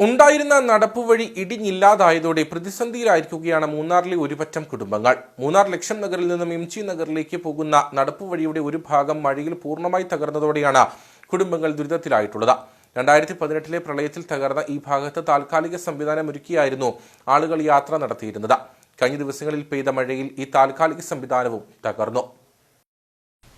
ഉണ്ടായിരുന്ന നടപ്പുവഴി ഇടിഞ്ഞില്ലാതായതോടെ പ്രതിസന്ധിയിലായിരിക്കുകയാണ് മൂന്നാറിലെ ഒരുപറ്റം കുടുംബങ്ങൾ. മൂന്നാർ ലക്ഷം നഗറിൽ നിന്നും എംചി നഗറിലേക്ക് പോകുന്ന നടപ്പുവഴിയുടെ ഒരു ഭാഗം മഴയിൽ പൂർണമായി തകർന്നതോടെയാണ് കുടുംബങ്ങൾ ദുരിതത്തിലായിട്ടുള്ളത്. രണ്ടായിരത്തി പതിനെട്ടിലെ പ്രളയത്തിൽ തകർന്ന ഈ ഭാഗത്ത് താൽക്കാലിക സംവിധാനം ഒരുക്കിയായിരുന്നു ആളുകൾ യാത്ര നടത്തിയിരുന്നത്. കഴിഞ്ഞ ദിവസങ്ങളിൽ പെയ്ത മഴയിൽ ഈ താൽക്കാലിക സംവിധാനവും തകർന്നു.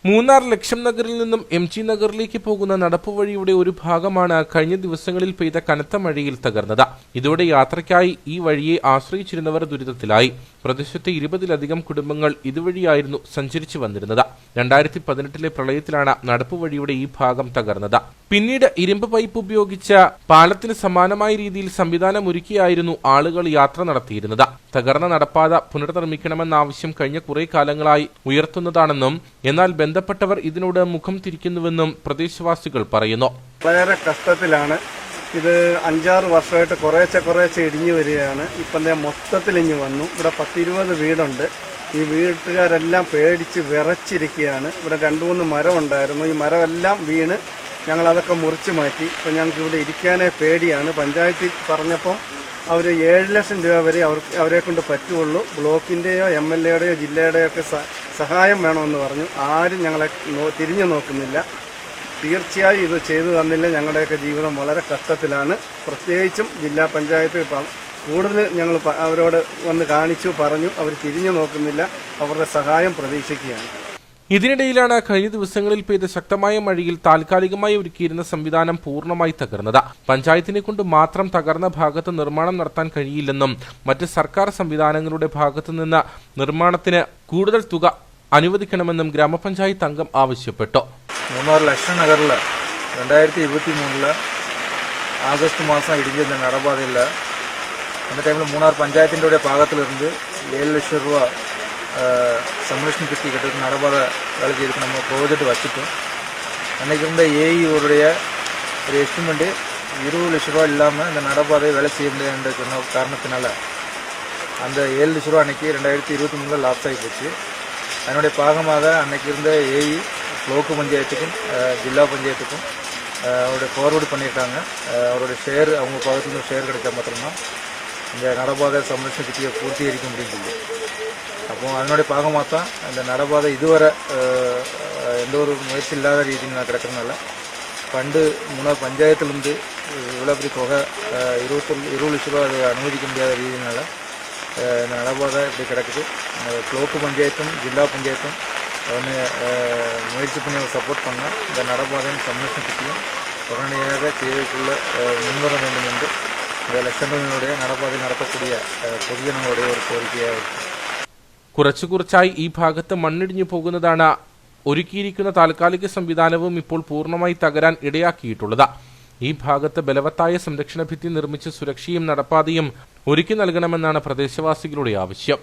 മൂന്നാർ ലക്ഷം നഗറിൽ നിന്നും എം ജി നഗറിലേക്ക് പോകുന്ന നടപ്പുവഴിയുടെ ഒരു ഭാഗമാണ് കഴിഞ്ഞ ദിവസങ്ങളിൽ പെയ്ത കനത്ത മഴയിൽ തകർന്നത്. ഇതോടെ യാത്രയ്ക്കായി ഈ വഴിയെ ആശ്രയിച്ചിരുന്നവർ ദുരിതത്തിലായി. പ്രദേശത്തെ ഇരുപതിലധികം കുടുംബങ്ങൾ ഇതുവഴിയായിരുന്നു സഞ്ചരിച്ചു വന്നിരുന്നത്. രണ്ടായിരത്തി പതിനെട്ടിലെ പ്രളയത്തിലാണ് നടപ്പുവഴിയുടെ ഈ ഭാഗം തകർന്നത്. പിന്നീട് ഇരുമ്പ് പൈപ്പ് ഉപയോഗിച്ച പാലത്തിന് സമാനമായ രീതിയിൽ സംവിധാനം ഒരുക്കിയായിരുന്നു ആളുകൾ യാത്ര നടത്തിയിരുന്നത്. തകർന്ന നടപ്പാത പുനർനിർമ്മിക്കണമെന്ന ആവശ്യം കഴിഞ്ഞ കുറെ കാലങ്ങളായി ഉയർത്തുന്നതാണെന്നും എന്നാൽ ബന്ധപ്പെട്ടവർ ഇതിനോട് മുഖം തിരിക്കുന്നുവെന്നും പ്രദേശവാസികൾ പറയുന്നു. വളരെ കഷ്ടത്തിലാണ് ഇത് അഞ്ചാറ് വർഷമായിട്ട് കുറേശ്ശെ കുറേശ്ശെ ഇടിഞ്ഞു വരികയാണ്. ഇപ്പം മൊത്തത്തിൽ ഇഞ്ഞ് വന്നു. ഇവിടെ പത്തിരുപത് വീടുണ്ട്. ഈ വീട്ടുകാരെല്ലാം പേടിച്ച് വിറച്ചിരിക്കുകയാണ്. ഇവിടെ രണ്ട് മൂന്ന് മരം ഉണ്ടായിരുന്നു ഈ മരമെല്ലാം വീണ് ഞങ്ങളതൊക്കെ മുറിച്ച് മാറ്റി. ഇപ്പം ഞങ്ങൾക്ക് ഇവിടെ ഇരിക്കാനേ പേടിയാണ്. പഞ്ചായത്തിൽ പറഞ്ഞപ്പം അവർ ഏഴ് ലക്ഷം രൂപ വരെ അവർ അവരെ കൊണ്ട് പറ്റുള്ളൂ. ബ്ലോക്കിന്റെയോ എം എൽ എയുടെയോ ജില്ലയുടെയോ ഒക്കെ സഹായം വേണമെന്ന് പറഞ്ഞു. ആരും ഞങ്ങളെ തിരിഞ്ഞു നോക്കുന്നില്ല. തീർച്ചയായും ഇത് ചെയ്തു തന്നില്ല. ഞങ്ങളുടെയൊക്കെ ജീവിതം വളരെ കഷ്ടത്തിലാണ്. പ്രത്യേകിച്ചും ജില്ലാ പഞ്ചായത്ത് കൂടുതൽ ഞങ്ങൾ അവരോട് വന്ന് കാണിച്ചു പറഞ്ഞു. അവർ തിരിഞ്ഞു നോക്കുന്നില്ല. അവരുടെ സഹായം പ്രതീക്ഷിക്കുകയാണ്. ഇതിനിടയിലാണ് കഴിഞ്ഞ ദിവസങ്ങളിൽ പെയ്ത ശക്തമായ മഴയിൽ താൽക്കാലികമായി ഒരുക്കിയിരുന്ന സംവിധാനം പൂർണമായി തകർന്നത്. പഞ്ചായത്തിനെ കൊണ്ട് മാത്രം തകർന്ന ഭാഗത്ത് നിർമ്മാണം നടത്താൻ കഴിയില്ലെന്നും മറ്റ് സർക്കാർ സംവിധാനങ്ങളുടെ ഭാഗത്തു നിന്ന് നിർമ്മാണത്തിന് കൂടുതൽ തുക അനുവദിക്കണമെന്നും ഗ്രാമപഞ്ചായത്ത് അംഗം ആവശ്യപ്പെട്ടു. மூணார் லட்சண நகரில் ரெண்டாயிரத்தி இருபத்தி மூணில் ஆகஸ்ட் மாதம் இடிஞ்ச இந்த நடப்பாதையில் அந்த டைமில் மூணார் பஞ்சாயத்தினுடைய பாகத்திலிருந்து ஏழு லட்சம் ரூபா சம்ரஷன் கிட்டி கட்டுறது நடப்பாதை வேலை செய்யறதுக்கு நம்ம ப்ரோஜெக்ட் வச்சுட்டோம். அன்றைக்கி இருந்த ஏஇவருடைய ஒரு எஸ்டிமெண்ட்டு இருபது லட்ச ரூபா இல்லாமல் அந்த நடப்பாதை வேலை செய்ய முடியாதுன்ற சொன்ன காரணத்தினால அந்த ஏழு லட்ச ரூபா அன்றைக்கி ரெண்டாயிரத்தி இருபத்தி மூணில் லாப்ஸ் ஆகி போச்சு. அதனுடைய பாகமாக அன்றைக்கி இருந்த ஏஇ ப்ளோக்கு பஞ்சாயத்துக்கும் ஜில்லா பஞ்சாயத்துக்கும் அவருடைய ஃபார்வர்டு பண்ணியிருக்காங்க. அவருடைய ஷேர் அவங்க பக்கத்துல ஷேர் கிடைச்சா மாத்திரம்தான் இந்த நடபாதை சம்ரட்சண திட்டியை பூர்த்தீகரிக்க முடியும் சொல்லி. அப்போ அதனுடைய பாகமாக தான் அந்த நடபாதை இதுவரை எந்த ஒரு முயற்சி இல்லாத ரீதியில் நான் கிடக்கிறதுனால பண்டு மூணாவது பஞ்சாயத்துலேருந்து இவ்வளோ பெரிய தொகை அஹ், இருபத்தொரு இருபது லட்ச ரூபா அது அனுமதிக்க முடியாத ரீதியினால இந்த நடபாதை இப்படி கிடக்குது. இந்த பஞ்சாயத்தும் ஜில்லா பஞ்சாயத்தும் முயற்சி பண்ணி சப்போர்ட் பண்ணால் இந்த நடப்பாதையின் சம்ரட்சணத்துக்கும் உடனடியாக செய்திக்குள்ள முன்வர வேண்டும் என்று இந்த லட்சங்களினுடைய നടപ്പാതിൽ നടത്തக்கூடிய പൊതുജനങ്ങളുടെ ഒരു കോരിക്കയായിരുന്നു കുറച്ചു കുറച്ചായി ഈ ഭാഗത്ത് മണ്ണിടിഞ്ഞു പോകുന്നതാണ് ഒരുക്കിയിരിക്കുന്ന താൽക്കാലിക സംവിധാനവും ഇപ്പോൾ പൂർണമായി തകരാൻ ഇടയാക്കിയിട്ടുള്ളത്. ഈ ഭാഗത്ത് ബലവത്തായ സംരക്ഷണ ഭിത്തി നിർമ്മിച്ച് സുരക്ഷയും നടപ്പാതയും ഒരുക്കി നൽകണമെന്നാണ് പ്രദേശവാസികളുടെ ആവശ്യം.